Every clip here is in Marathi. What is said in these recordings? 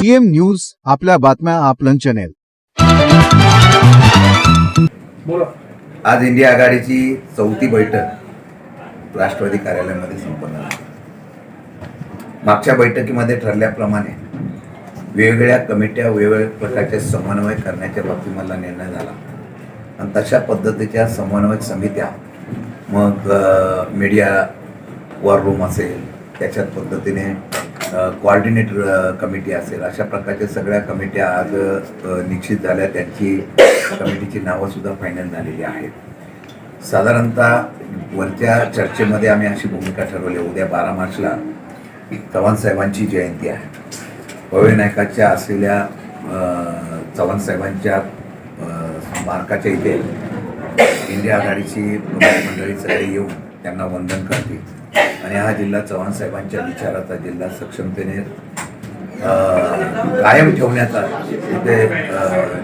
सीएम न्यूज आपल्या बातम्या आपलं चॅनेल आज इंडिया आघाडीची चौथी बैठक राष्ट्रवादी कार्यालयामध्ये संपन्न झाली. मागच्या बैठकीमध्ये ठरल्याप्रमाणे वेगवेगळ्या कमिट्या वेगवेगळ्या प्रकारचे समन्वय करण्याच्या बाबतीत मला निर्णय झाला. आणि तशा पद्धतीच्या समन्वयक समित्या मग मीडिया वॉर रूम असेल त्याच्यात पद्धतीने कोऑर्डिनेटर कमिटी असेल. अशा प्रकारच्या सगळ्या कमिट्या आज निश्चित झाल्या. त्यांची कमिटीची नावंसुद्धा फायनल झालेली आहेत. साधारणतः वरच्या चर्चेमध्ये आम्ही अशी भूमिका ठरवली. उद्या बारा मार्चला चव्हाण साहेबांची जयंती आहे. पवळे नायकाच्या असलेल्या चव्हाण साहेबांच्या अ, इथे इंडिया आघाडीची मंडळी सगळे येऊन त्यांना वंदन करतील. आणि हा जिल्हा चव्हाण साहेबांच्या विचाराचा जिल्हा सक्षमतेने कायम ठेवण्याचा तिथे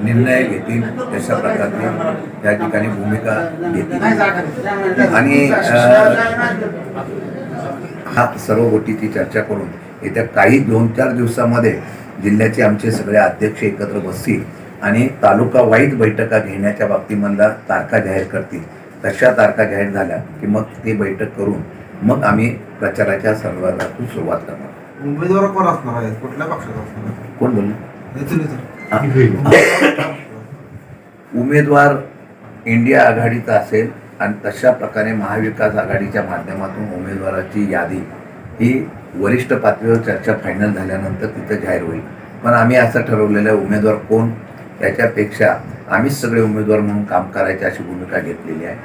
निर्णय घेतील तशा प्रकारची त्या ठिकाणी भूमिका घेतील. आणि हा सर्व गोष्टीची चर्चा करून येत्या काही दोन चार दिवसामध्ये जिल्ह्याचे आमचे सगळे अध्यक्ष एकत्र बसतील आणि तालुका वाईज बैठका घेण्याच्या बाबतीमधला तारखा जाहीर करतील. तशा तारखा जाहीर झाल्या की मग ती बैठक करून मग आम्ही प्रचाराच्या सर्वातून सुरुवात करणार. उमेदवार कोण असणार आहे कुठल्या पक्षाचा असणार आहे? कोण बोललं. हा. उमेदवार इंडिया आघाडीचा असेल आणि तशा प्रकारे महाविकास आघाडीच्या माध्यमातून उमेदवाराची यादी ही वरिष्ठ पातळीवर चर्चा फायनल झाल्यानंतर तिथं जाहीर होईल. पण आम्ही असं ठरवलेलं आहे उमेदवार कोण? याच्यापेक्षा आम्हीच सगळे उमेदवार म्हणून काम करायची अशी भूमिका घेतलेली आहे.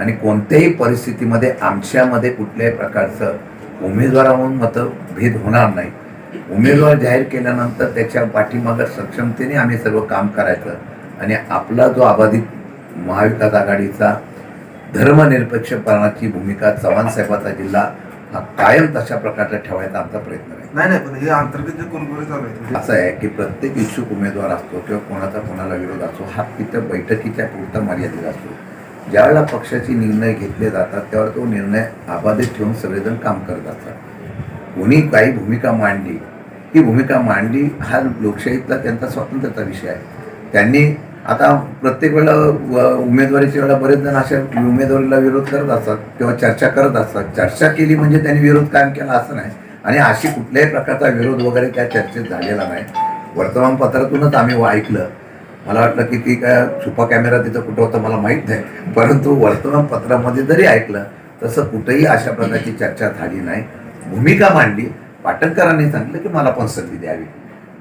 आणि कोणत्याही परिस्थितीमध्ये आमच्यामध्ये कुठल्याही प्रकारचं उमेदवारावरून मतभेद होणार नाही. उमेदवार जाहीर केल्यानंतर त्याच्या पाठीमागं सक्षमतेने आम्ही सर्व काम करायचं आणि आपला जो अबाधित महाविकास आघाडीचा धर्मनिरपेक्षपणाची भूमिका चव्हाण साहेबाचा जिल्हा हा कायम तशा प्रकारचा ठेवायचा आमचा प्रयत्न आहे. नाही नाही पण हे अंतर्गत चालू आहे असं आहे की प्रत्येक इच्छुक उमेदवार असतो किंवा कोणाचा कोणाला विरोध असतो हा तिथं बैठकीच्या पुरता मर्यादित असतो. ज्यावेळेला पक्षाचे निर्णय घेतले जातात त्यावेळेला तो निर्णय आबाधित ठेवून सगळेजण काम करत असतात. कोणी काही भूमिका मांडली ही भूमिका मांडली हा लोकशाहीतला त्यांचा स्वातंत्र्याचा विषय आहे. त्यांनी आता प्रत्येक वेळेला व- उमेदवारीच्या वेळेला बरेच जण अशा उमेदवारीला विरोध करत असतात किंवा चर्चा करत असतात. चर्चा केली म्हणजे त्यांनी विरोध कायम केला असं नाही. आणि अशी कुठल्याही प्रकारचा विरोध वगैरे त्या चर्चेत झालेला नाही. वर्तमानपत्रातूनच आम्ही ऐकलं मला वाटलं की ती काय छुपा कॅमेरा तिथं कुठं होता मला माहीत नाही. परंतु वर्तमानपत्रामध्ये जरी ऐकलं तसं कुठेही अशा प्रकारची चर्चा झाली नाही. भूमिका मांडली. पाटणकरांनी सांगितलं की मला पण संधी द्यावी.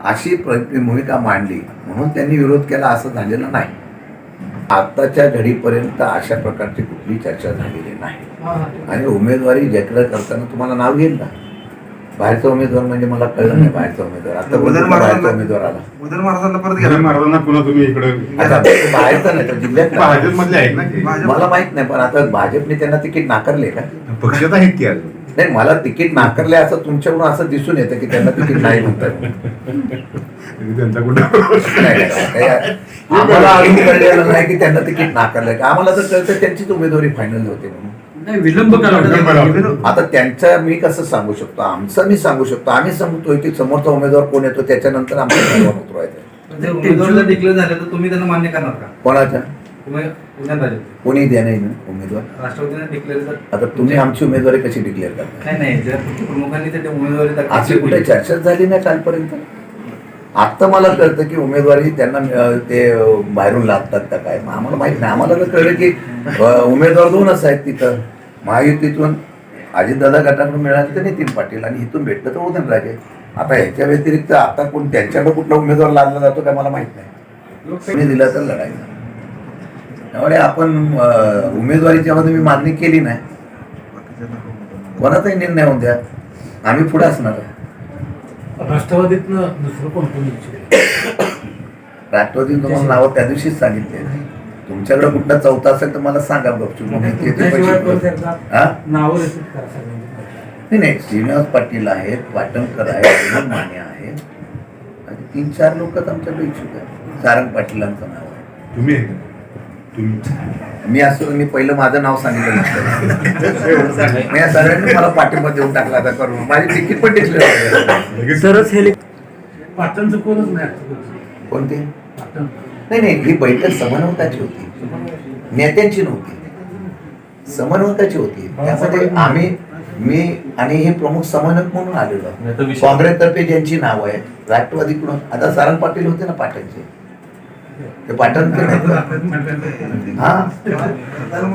अशी भूमिका मांडली. म्हणून त्यांनी विरोध केला असं झालेलं नाही. आताच्या घडीपर्यंत अशा प्रकारची कुठली चर्चा झालेली नाही. आणि उमेदवारी जत्र करताना तुम्हाला नाव घेईल ना? बाहेरचा उमेदवार म्हणजे मला कळलं नाही बाहेरचा उमेदवार. आता बाहेरचा उमेदवार आला. उदयन महाराजांना परत गेला? महाराजांना पुन्हा तुम्ही इकडे आता बाहेरचा नाही तर जिल्ह्यात भाजप मधले आहेत ना की? मला माहीत नाही पण आता भाजपने त्यांना तिकीट नाकारले का? पक्षात आहेत की अजून? नाही मला तिकीट नाकारले असं तुमच्याकडून असं दिसून येतं की त्यांना तिकीट नाही म्हणतात. तरी त्यांचा कुठं नाही, नाही, नाही. आम्हाला अजून कळलेलं नाही की त्यांना तिकीट नाकारलंय का? आम्हाला तर कळतं त्यांचीच उमेदवारी फायनल होते म्हणून. नाही विलंब. आता त्यांचा मी कसं सांगू शकतो? आमचं मी सांगू शकतो. आम्ही सांगतोय की समोरचा उमेदवार कोण येतो? त्याच्यानंतर आमचं उमेदवार उतरवायचं जर उमेदवार डिक्लेअर झाले तर तुम्ही त्यांना मान्य करणार का? कोणाच्या? कोणी द्या नाही ना उमेदवार. राष्ट्रवादीने डिक्लेअर आता तुम्ही आमची उमेदवारी कशी डिक्लेअर करता? नाही नाही जर प्रमुखांनी ते उमेदवारी अशी. कुठे चर्चाच झाली नाही कालपर्यंत? आता मला कळतं की उमेदवारी त्यांना ते बाहेरून लागतात का काय? आम्हाला माहीत नाही. आम्हाला तर कळलं की उमेदवार दोनच आहेत तिथं. महायुतीतून अजितदादा गटाकडून मिळाले तर नितीन पाटील आणि इथून भेटलं तर उदयनराजे. आता ह्याच्या व्यतिरिक्त आता कोण त्यांच्याकडे कुठला उमेदवार लागला जातो काय मला माहीत नाही. कोणी दिला तर लढायचं त्यामुळे आपण उमेदवारीच्या मध्ये मी मागणी केली नाही. कोणाचाही निर्णय होऊन द्या. आम्ही पुढे असणार आहे. राष्ट्रवादीतनं दुसरं कोण? राष्ट्रवादी तुम्हाला नावं त्या दिवशीच सांगितले. तुमच्याकडे कुठला चौथा असेल तर मला सांगा गपचूप मग मी ते- ते त्याशिवाय पैसे- परत एकदा हा? नावं रिपीट करा सगळ्यांची नाही नाही श्रीनिवास पाटील आहेत पाटणकर आहेत माने आहेत. आणि तीन चार लोकच आमच्याकडे इच्छुक आहेत. सारंग पाटीलांचं नाव आहे. तुम्ही? मी असं मी पहिलं माझं नाव सांगितलं मी या सगळ्यांनी मला पाठिंबा देऊन टाकला आता करून. माझी तिकीट पण लगेच तरच हे पाटणचं कोणच नाही. कोणती? पाटण नाही नाही ही बैठक समन्वयकाची होती. नेत्यांची नव्हती. समन्वयकाची होती. त्यामध्ये आम्ही मी आणि हे प्रमुख समन्वयक म्हणून आलेलो. काँग्रेसतर्फे ज्यांची नाव आहेत राष्ट्रवादीकडून आता सारंग पाटील होते ना पाटणचे. ते पाटण नाही? हा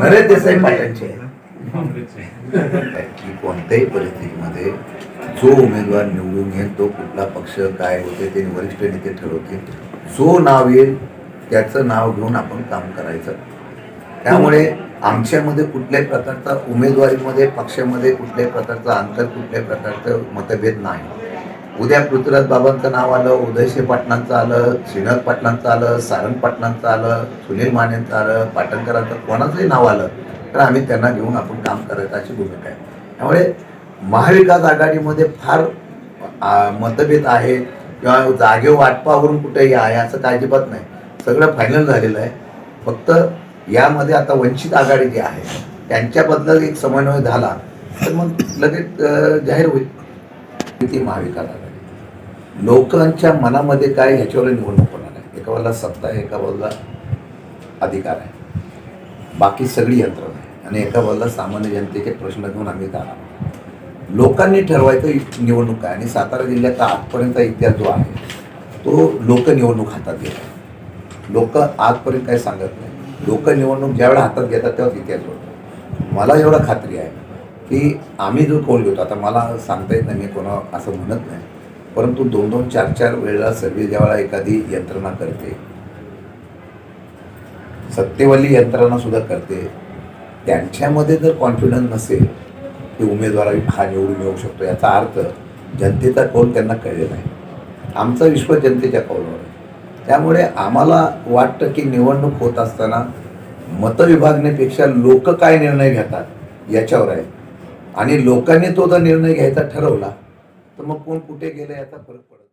नरेश देसाई पाटणचे. की कोणत्याही परिस्थितीमध्ये जो उमेदवार निवडून येईल तो कुठला पक्ष काय होते ते वरिष्ठ नेते ठरवतील. जो नाव येईल त्याचं नाव घेऊन आपण काम करायचं. त्यामुळे आमच्यामध्ये कुठल्याही प्रकारचा उमेदवारीमध्ये पक्षामध्ये कुठल्याही प्रकारचा अंतर कुठल्याही प्रकारचं मतभेद नाही. उद्या पृथ्वीराज बाबांचं नाव आलं उदयशे पाटणांचं आलं श्रीनाथ पाटणांचं आलं सारंग पाटणांचं आलं सुनील मानेंचं आलं पाटणकरांचं कोणाचंही नाव आलं तर आम्ही त्यांना घेऊन आपण काम करायचं अशी भूमिका आहे. त्यामुळे महाविकास आघाडीमध्ये फार मतभेद आहे किंवा जागे वाटपावरून कुठेही आहे असं काय अजिबात नाही. सगळं फायनल झालेलं आहे. फक्त यामध्ये आता वंचित आघाडी जी आहे त्यांच्याबद्दल एक समन्वय झाला तर मग लगेच जाहीर होईल. किती महाविकास आघाडी. लोकांच्या मनामध्ये काय ह्याच्यावर निवडणूक होणार आहे? एका बाजूला सत्ता आहे एका बाजूला अधिकार आहे. बाकी सगळी यंत्रणा आहे. आणि एका बाजूला सामान्य जनतेचे प्रश्न घेऊन आम्ही जाणार लोकांनी ठरवायचं निवडणूक आहे. आणि सातारा जिल्ह्याचा आजपर्यंत इतिहास जो आहे तो लोक निवडणूक हातात घेतात. लोक आजपर्यंत काही सांगत नाही. लोक निवडणूक ज्यावेळेला हातात घेतात तेव्हाच इतिहास होतो. मला एवढं खात्री आहे की आम्ही जो कौल घेतो आता मला सांगता येत नाही मी कोणा असं म्हणत नाही. परंतु दोन दोन चार चार वेळेला सर्व्हिस ज्यावेळेला एखादी यंत्रणा करते सत्तेवाली यंत्रणा सुद्धा करते त्यांच्यामध्ये जर कॉन्फिडन्स नसेल की उमेदवार हा निवडून येऊ शकतो याचा अर्थ जनतेचा कौल त्यांना कळलेला आहे. आमचा विश्वास जनतेच्या कौलावर आहे. त्यामुळे आम्हाला वाटतं की निवडणूक होत असताना मतविभागण्यापेक्षा लोक काय निर्णय घेतात याच्यावर आहे. आणि लोकांनी तो जर निर्णय घ्यायचा ठरवला तर मग कोण कुठे गेलं याचा फरक पडतो